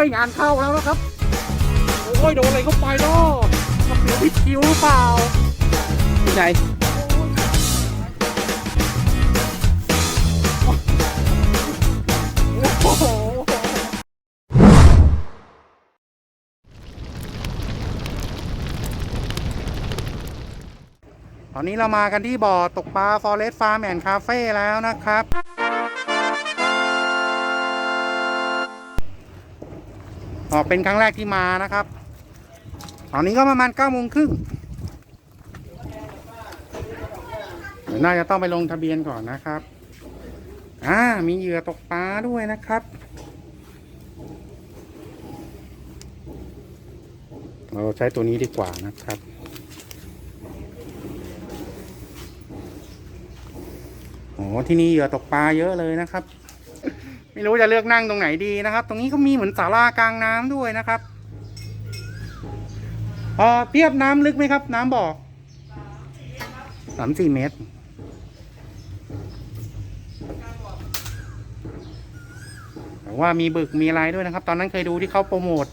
ไปงานเข้าแล้วนะครับ โอ้ยโดนอะไรเข้าไปเนาะกระเปียวพิษคิวหรือเปล่าที่ไหนโอ้โหตอนนี้เรามากันที่บ่อตกปลา Forest Farm and Cafe แล้วนะครับ ออกเป็นครั้งแรกที่มานะครับ ตอนนี้ก็ประมาณเก้าโมงครึ่งเดี๋ยวน่าจะต้องไปลงทะเบียนก่อนนะครับ อ่า มีเหยื่อตกปลาด้วยนะครับ เราใช้ตัวนี้ดีกว่านะครับ โอ้ที่นี่เหยื่อตกปลาเยอะเลยนะครับ ไม่รู้จะเลือกนั่งตรงไหนดีนะครับ ตรงนี้ก็มีเหมือนศาลากลางน้ำด้วยนะครับเออเทียบน้ำลึกไหมครับ น้ำบ่อสามสี่เมตรแต่ว่ามีบึกมีอะไรด้วยนะครับ ตอนนั้นเคยดูที่เขาโปรโมท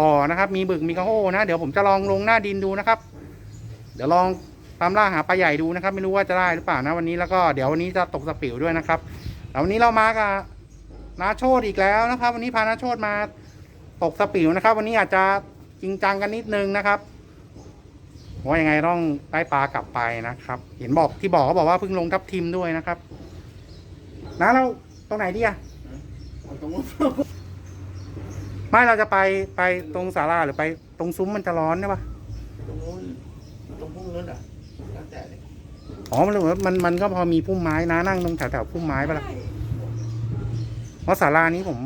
บ่อนะครับ มีบึกมีกระโห้นะ เดี๋ยวผมจะลองลงหน้าดินดูนะครับ เดี๋ยวลองตามล่าหาปลาใหญ่ดูนะครับ ไม่รู้ว่าจะได้หรือเปล่านะวันนี้แล้วก็เดี๋ยววันนี้จะตกสปิวด้วยนะครับแล้ววันนี้เรามากับ นาโชดอีกแล้วนะครับ วันนี้พานาโชดมาตกสปิวนะครับ วันนี้อาจจะจริงจังกันนิดนึงนะครับว่ายังไงต้องได้ปลากลับไปนะครับ เห็นบอกที่บอกเขาบอกว่าเพิ่งลงทับทิมด้วยนะครับ นะเราตรงไหนดีอะตรงนู้นไม่เราจะไปไปตรงศาลาหรือไปตรงซุ้มมันจะร้อนใช่ปะตรงนู้นตรงพุ่งนู้นอะแล้วแต่เลยอ๋อมันเหมือนมันมันก็พอมีพุ่มไม้นะนั่งตรงแถวแถวพุ่มไม้ปะล่ะ เพราะศาลานี้ผม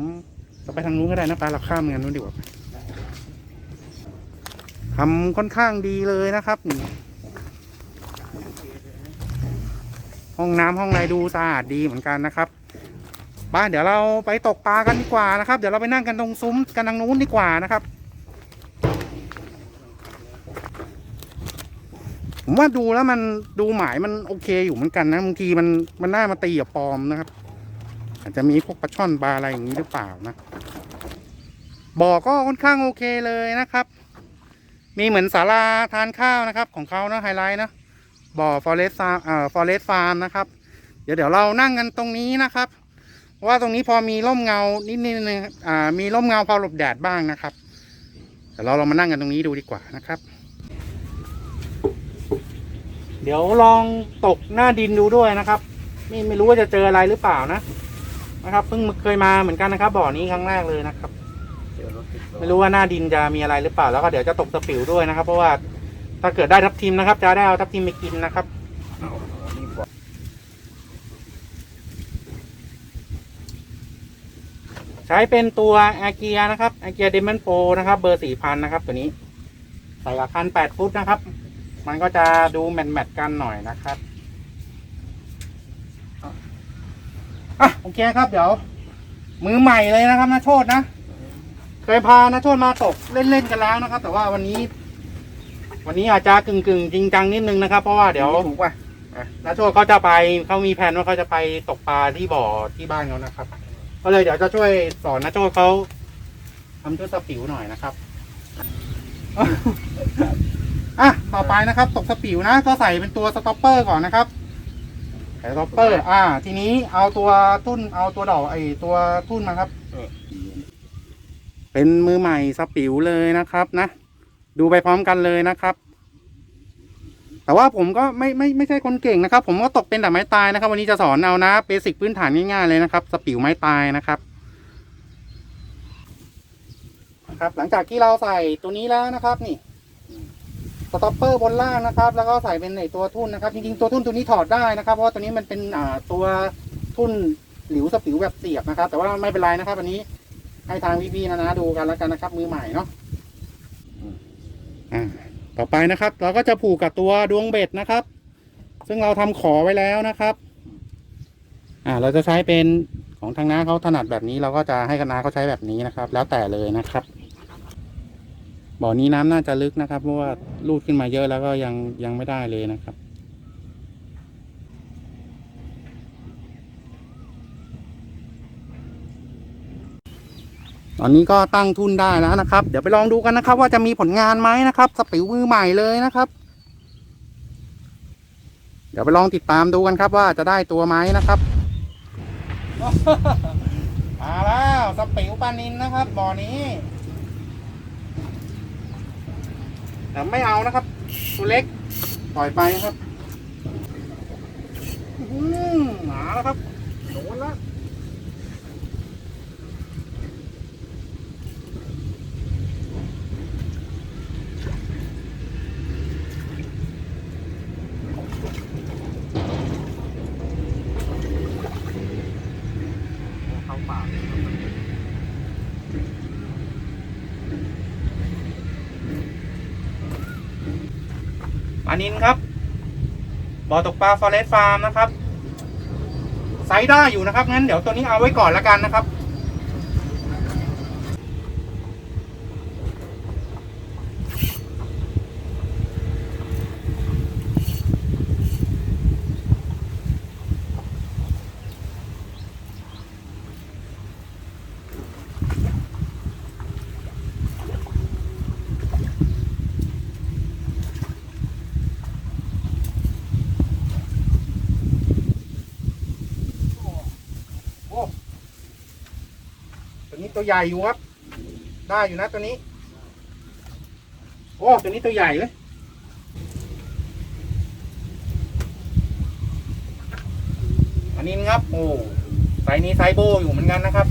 จะไปทางนู้นก็ได้นะปลาเราข้ามกันนู้นดีกว่าทำค่อนข้างดีเลยนะครับนี่ห้องน้ำห้องอะไรดูสะอาดดีเหมือนกันนะครับบ้านเดี๋ยวเราไปตกปลากันดีกว่านะครับ เดี๋ยวเราไปนั่งกันตรงซุ้มกันทางนู้นดีกว่านะครับผมว่าดูแล้วมันดูหมายมันโอเคอยู่เหมือนกันนะบางทีมันมันน่ามาตีกับปลอมนะครับ อาจจะมีพวกปลาช่อนปลาอะไรอย่างนี้หรือเปล่านะบ่อก็ค่อนข้างโอเคเลยนะครับ มีเหมือนศาลาทานข้าวนะครับ ของเขานะไฮไลท์นะบ่อ forest farm เอ่อ forest farm นะครับ เดี๋ยวเดี๋ยวเรานั่งกันตรงนี้นะครับ ว่าตรงนี้พอมีร่มเงานิดนิดนึงอ่ามีร่มเงาพอหลบแดดบ้างนะครับเดี๋ยวเราลองมานั่งกันตรงนี้ดูดีกว่านะครับ เดี๋ยวลองตกหน้าดินดูด้วยนะครับนี่ไม่รู้ว่าจะเจออะไรหรือเปล่านะ นะครับเพิ่งเคยมาเหมือนกันนะครับ บ่อนี้ครั้งแรกเลยนะครับ ไม่รู้ว่าหน้าดินจะมีอะไรหรือเปล่าแล้วก็เดี๋ยวจะตกสปิวด้วยนะครับ เพราะว่าถ้าเกิดได้ทับทิมนะครับ จะได้เอาทับทิมไปกินนะครับใช้เป็นตัวอาเกียนะครับอาเกียเดมอนโปนะครับ เบอร์สี่พันนะครับ ตัวนี้ ใส่กับคันแปดฟุตนะครับ มันก็จะดูแมทแมทกันหน่อยนะครับ อะโอเคครับเดี๋ยว มือใหม่เลยนะครับนาโชดนะ เคยพานาโชดมาตกเล่นๆกันแล้วนะครับ แต่ว่าวันนี้ วันนี้อาจจะกึ่งกึ่งๆจริงจังนิดนึงนะครับ เพราะว่าเดี๋ยวถูกป่ะนาโชดเขาจะไปเขามีแผนว่าเขาจะไปตกปลาที่บ่อที่บ้านเขานะครับ ก็เลยเดี๋ยวจะช่วยสอนนาโชดเขาทำชุดสปิวหน่อยนะครับอะต่อไปนะครับ ตกสปิวนะ ก็ใส่เป็นตัวสต็อปเปอร์ก่อนนะครับ ใส่สต็อปเปอร์อ่า ทีนี้เอาตัวทุ่นเอาตัวดอกไอตัวทุ่นมาครับเป็นมือใหม่สปิวเลยนะครับนะ ดูไปพร้อมกันเลยนะครับ แต่ว่าผมก็ไม่ไม่ไม่ใช่คนเก่งนะครับ ผมก็ตกเป็นแต่ไม้ตายนะครับ วันนี้จะสอนเอานะเบสิกพื้นฐานง่ายๆเลยนะครับสปิวไม้ตายนะครับนะครับ หลังจากที่เราใส่ตัวนี้แล้วนะครับ นี่ สต็อปเปอร์บนล่างนะครับ แล้วก็ใส่เป็นในตัวทุ่นนะครับ จริงๆ ตัวทุ่นตัวนี้ถอดได้นะครับ เพราะว่าตัวนี้มันเป็นอ่าตัวทุ่นหลิวสปิวแบบเสียบนะครับ แต่ว่าไม่เป็นไรนะครับ อันนี้ให้ทางพี่ๆนะนะดูกันแล้วกันนะครับ มือใหม่เนาะอ่าต่อไปนะครับ เราก็จะผูกกับตัวดวงเบ็ดนะครับ ซึ่งเราทำขอไว้แล้วนะครับอ่าเราจะใช้เป็นของทางน้าเขาถนัดแบบนี้ เราก็จะให้คณะเขาใช้แบบนี้นะครับ แล้วแต่เลยนะครับ บ่อนี้น้ำน่าจะลึกนะครับ เพราะว่าลูดขึ้นมาเยอะแล้วก็ยังยังไม่ได้เลยนะครับตอนนี้ก็ตั้งทุนได้แล้วนะครับ เดี๋ยวไปลองดูกันนะครับ ว่าจะมีผลงานไหมนะครับ สปิวมือใหม่เลยนะครับ เดี๋ยวไปลองติดตามดูกันครับ ว่าจะได้ตัวไหมนะครับมาแล้วสปิวปลานินนะครับบ่อนี้ แต่ไม่เอานะครับ ตัวเล็กปล่อยไปครับอืมหือหนาแล้วครับโดนแล้ว อนินครับบ่อตกปลาฟอเรสฟาร์มนะครับไซส์ได้อยู่นะครับงั้นเดี๋ยวตัวนี้เอาไว้ก่อนแล้วกันนะครับ ตัวนี้ตัวใหญ่อยู่ครับ ได้อยู่นะตัวนี้ โอ้ตัวนี้ตัวใหญ่เลยอันนี้ครับ โอ้ไซนี้ไซโบอยู่เหมือนกันนะครับ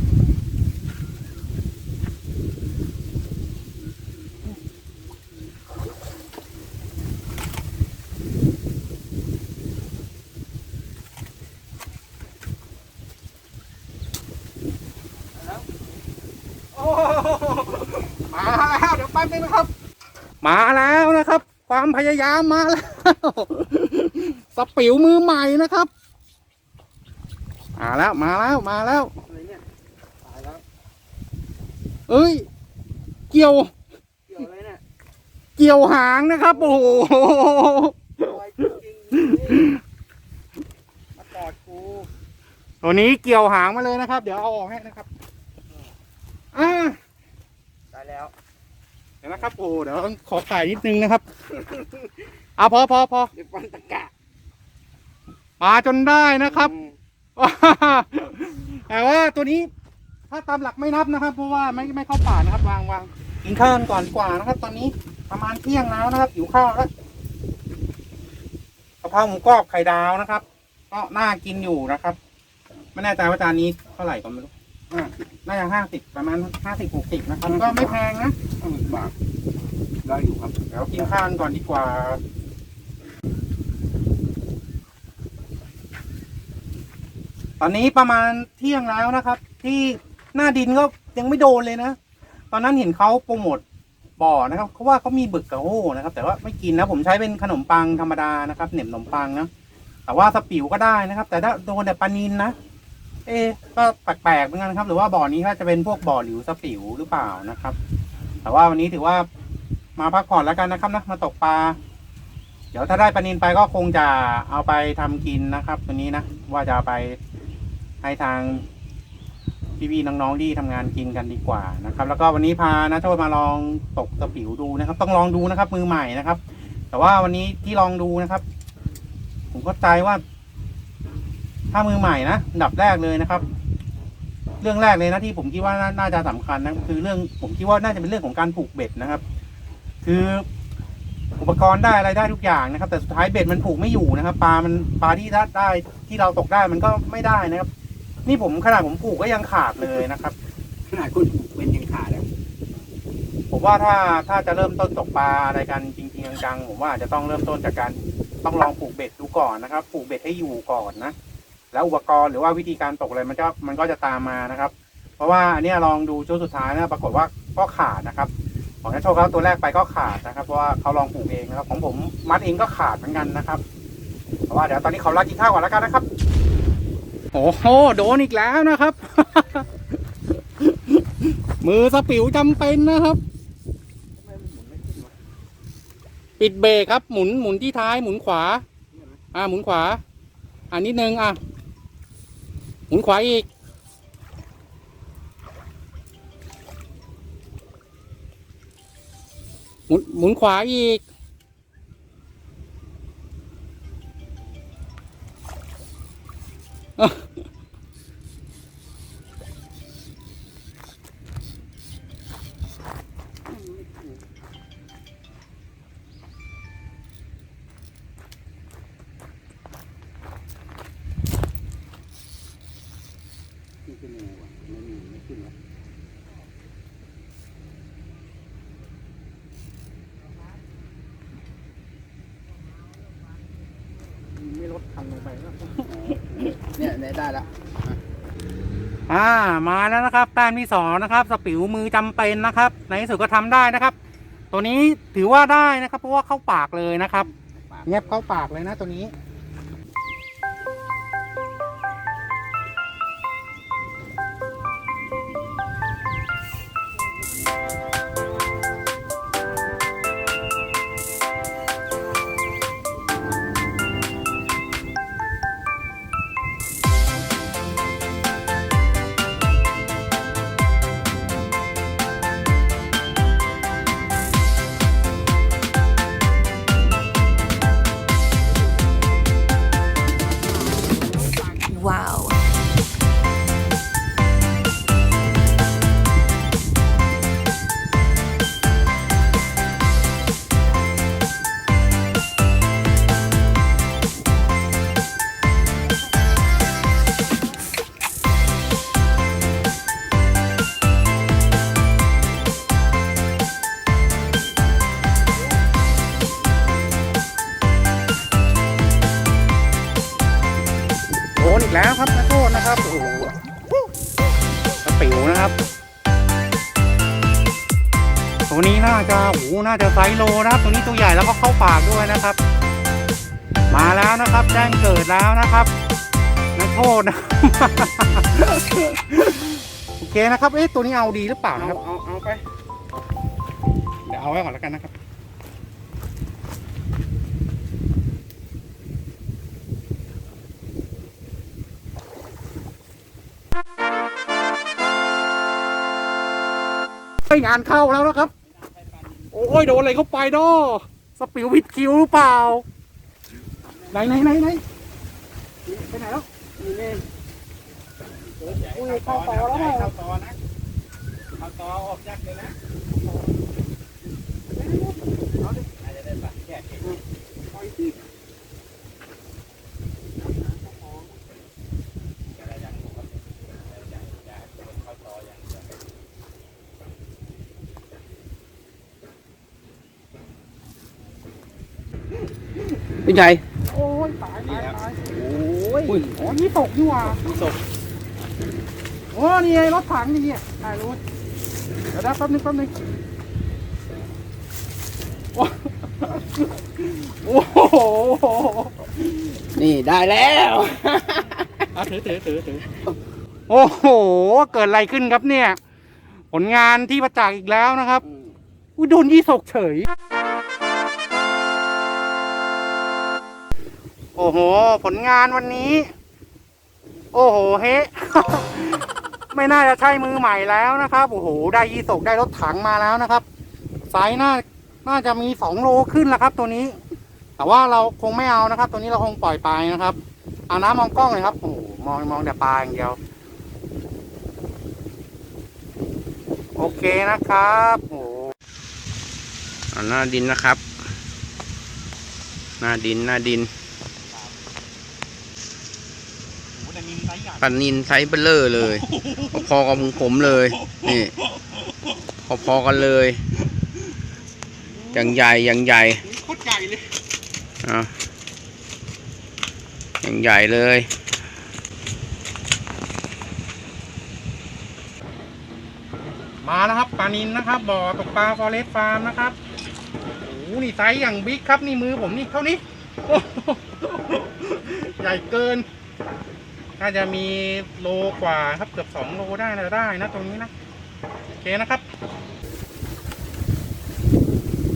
มาแล้วเดี๋ยวแป๊บนึงนะครับ มาแล้วนะครับ ความพยายามมาแล้วสปิวมือใหม่นะครับมาแล้วมาแล้วมาแล้วอะไรเนี่ยตายแล้วเอ้ย เกี่ยว เกี่ยวอะไรเนี่ยเกี่ยวหางนะครับ โอ้โหลอยจริงๆนี่มากอดกูตัวนี้เกี่ยวหางมาเลยนะครับ เดี๋ยวเอาออกให้นะครับ อ่าตายแล้วเดี๋ยวนะครับโอ้เดี๋ยวต้องขอถ่ายนิดนึงนะครับเอาพอพอพอเดี๋ยวฟันตะกะมาจนได้นะครับอืมแต่ว่าตัวนี้ถ้าตามหลักไม่นับนะครับ เพราะว่าไม่ไม่เข้าป่านะครับวางวางกินข้าวกันก่อนดีกว่านะครับ ตอนนี้ประมาณเที่ยงแล้วนะครับหิวข้าวแล้วกะเพราหมูกรอบไข่ดาวนะครับ ก็น่ากินอยู่นะครับ ไม่แน่ใจว่าจานนี้เท่าไหร่ก็ไม่รู้ อ่าน่าจะห้าสิบประมาณห้าสิบหกสิบนะครับก็ไม่แพงนะห้าหมื่นบาทได้อยู่ครับเดี๋ยวกินข้าวกันก่อนดีกว่าตอนนี้ประมาณเที่ยงแล้วนะครับ ที่หน้าดินก็ยังไม่โดนเลยนะ ตอนนั้นเห็นเขาโปรโมทบ่อนะครับเขาว่าเขามีบึกกระโห้นะครับ แต่ว่าไม่กินนะผมใช้เป็นขนมปังธรรมดานะครับเหน็บขนมปังนะแต่ว่าสปิวก็ได้นะครับ แต่ถ้าโดนแต่ปลานินนะ เอ๊ะก็แปลกๆเหมือนกันครับ หรือว่าบ่อนี้ก็จะเป็นพวกบ่อหลิวสปิวหรือเปล่านะครับ แต่ว่าวันนี้ถือว่ามาพักผ่อนแล้วกันนะครับนะมาตกปลาเดี๋ยวถ้าได้ปลานินไปก็คงจะเอาไปทำกินนะครับ ตัวนี้นะว่าจะาไปให้ทางพี่ๆน้องๆที่ทำงานกินกันดีกว่านะครับ แล้วก็วันนี้พานะโทษมาลองตกสปิวดูนะครับ ต้องลองดูนะครับ มือใหม่นะครับ แต่ว่าวันนี้ที่ลองดูนะครับ ผมเข้าใจว่า ถ้ามือใหม่นะอันดับแรกเลยนะครับ เรื่องแรกเลยนะที่ผมคิดว่าน่าน่าจะสำคัญนะคือเรื่องผมคิดว่าน่าจะเป็นเรื่องของการผูกเบ็ดนะครับ คืออุปกรณ์ได้อะไรได้ทุกอย่างนะครับ แต่สุดท้ายเบ็ดมันผูกไม่อยู่นะครับ ปลา มันปลาที่ได้ได้ที่เราตกได้มันก็ไม่ได้นะครับ นี่ผมขนาดผมผูกก็ยังขาดเลยนะครับ ขนาดคนถูกเป็นยังขาดแล้วผมว่าถ้าถ้าจะเริ่มต้นตกปลาอะไรกันจริงๆจังๆผมว่าอาจจะต้องเริ่มต้นจากการต้องลองผูกเบ็ดดูก่อนนะครับ ผูกเบ็ดให้อยู่ก่อนนะ แล้วอุปกรณ์หรือว่าวิธีการตกอะไรมันก็มันก็จะตามมานะครับ เพราะว่าอันนี้ลองดูชุดสุดท้ายนะปรากฏว่าก็ขาดนะครับ ของนักโชคเขาตัวแรกไปก็ขาดนะครับเพราะว่าเขาลองผูกเองนะครับ ของผมมัดเองก็ขาดเหมือนกันนะครับเพราะว่าเดี๋ยวตอนนี้เขาลากินข้าวก่อนแล้วกันนะครับโอ้โหโดนอีกแล้วนะครับ มือสปิวจำเป็นนะครับ ปิดเบรกครับ หมุนหมุนที่ท้ายหมุนขวา อ่าหมุนขวาอ่านิดนึงอะ หมุนขวาอีก หมุนหมุนขวาอีก มีไม่ขึ้นวะไม่ลดคันลงไปแล้วเนี่ยเนี่ยได้แล้วอ่ามาแล้วนะครับแต้มที่สองนะครับสปิวมือจำเป็นนะครับ ในที่สุดก็ทำได้นะครับ ตัวนี้ถือว่าได้นะครับ เพราะว่าเข้าปากเลยนะครับ เงียบเข้าปากเลยนะตัวนี้ ปิวนะครับ ตัวนี้น่าจะโอ้โหน่าจะไซส์โลนะครับ ตัวนี้ตัวใหญ่แล้วก็เข้าปากด้วยนะครับ มาแล้วนะครับแจ้งเกิดแล้วนะครับนักโทษนะโอเคนะครับ เอ๊ะตัวนี้เอาดีหรือเปล่าเอานะครับ เอาเอาไป เดี๋ยวเอาไว้ก่อนแล้วกันนะครับ งานเข้าแล้วนะครับ โอ้ยโดนอะไรเข้าไปดอสปิวผิดคิวหรือเปล่า ไหนไหนไหนไหนไปไหนแล้วนี่นี่อุ้ยเข้าต่อแล้วเปล่าเข้าต่อนะเข้าต่อออกยักเลยนะเอาดิอาจจะได้ปะแก้เข็มปล่อย สิพี่ชัยโอ้ยตายตายตายโอ้ยอ๋อนี่ตกนี่หว่าตกโอ้นี่ไงรถถังนี่เนี่ยถ่ายรูปเดี๋ยวนะแป๊บนึงแป๊บนึงโอ้โอ้โหนี่ได้แล้วอะถือถือถือถือโอ้โห เกิดอะไรขึ้นครับเนี่ย ผลงานที่ประจักษ์อีกแล้วนะครับอุ้ยโดนยี่สกเฉย อ้โห ผลงานวันนี้ โอ้โหเฮ้ไม่น่าจะใช่มือใหม่แล้วนะครับ โอ้โห ได้ยี่สกได้รถถังมาแล้วนะครับไซส์น่าน่าจะมีสองโลขึ้นแล้วครับ ตัวนี้ แต่ว่าเราคงไม่เอานะครับ ตัวนี้เราคงปล่อยไปนะครับเอาน้ำมองกล้องเลยครับ โอ้โหมองมองแต่ปลาอย่างเดียว โอเคนะครับโอ้หน้าดินนะครับ หน้าดินหน้าดิน ปันนินไซส์เบลเลอร์เลย พอๆกับผมเลย นี่ พอๆกันเลย อย่างใหญ่ อย่างใหญ่โคตรใหญ่เลยอะอย่างใหญ่เลยมาแล้วครับปลานินนะครับบ่อตกปลาฟอเรสฟาร์มนะครับโอ้โหนี่ไซส์อย่างบิ๊กครับนี่มือผมนี่เท่านี้โอ้โหใหญ่เกิน น่าจะมีโลกว่าครับเกือบสองโลได้นะได้นะตรงนี้นะโอเคนะครับ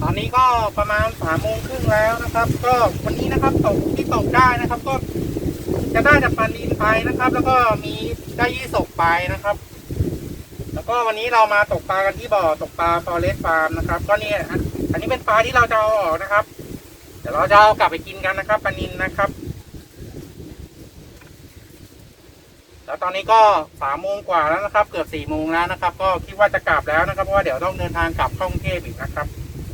ตอนนี้ก็ประมาณสามโมงครึ่งแล้วนะครับ ก็วันนี้นะครับตกที่ตกได้นะครับ ก็จะได้จากปลานินไปนะครับ แล้วก็มีได้ยี่สกไปนะครับ แล้วก็วันนี้เรามาตกปลากันที่บ่อตกปลาฟอเรสฟาร์มนะครับ ก็เนี่ยอันนนี้เป็นปลาที่เราจะเอาออกนะครับเดี๋ยวเราจะเอากลับไปกินกันนะครับปลานินนะครับ แล้วตอนนี้ก็สามโมงกว่าแล้วนะครับ เกือบสี่โมงแล้วนะครับ ก็คิดว่าจะกลับแล้วนะครับเพราะว่าเดี๋ยวต้องเดินทางกลับข้ากรุงเทพอีกนะครับ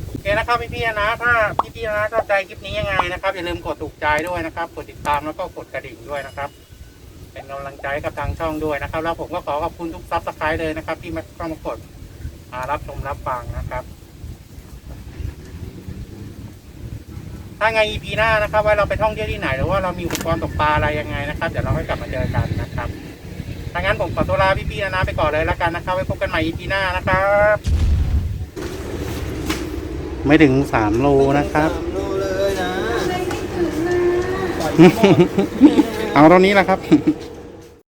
โอเคนะครับพี่ๆนะถ้าพี่ๆนะชอบใจคลิปนี้ยังไงนะครับอย่าลืมกดถูกใจด้วยนะครับ กดติดตามแล้วก็กดกระดิ่งด้วยนะครับ เป็นกำลังใจกับทางช่องด้วยนะครับ แล้วผมก็ขอขอบคุณทุกซับสไครต์เลยนะครับ ที่มาเข้ามากดรับชมรับฟังนะครับ ถ้าไง EP หน้านะครับ ว่าเราไปท่องเที่ยวที่ไหน หรือว่าเรามีอุปกรณ์ตกปลาอะไรยังไงนะครับ เดี๋ยวเราให้กลับมาเจอกันนะครับถ้างั้นผมขอตัวลาพี่ๆนะนะไปก่อนเลยแล้วกันนะครับ ไว้พบกันใหม่ EP หน้านะครับ ไม่ถึงสามโลนะครับ สามโลเลยนะเอาเท่านี้แหละครับ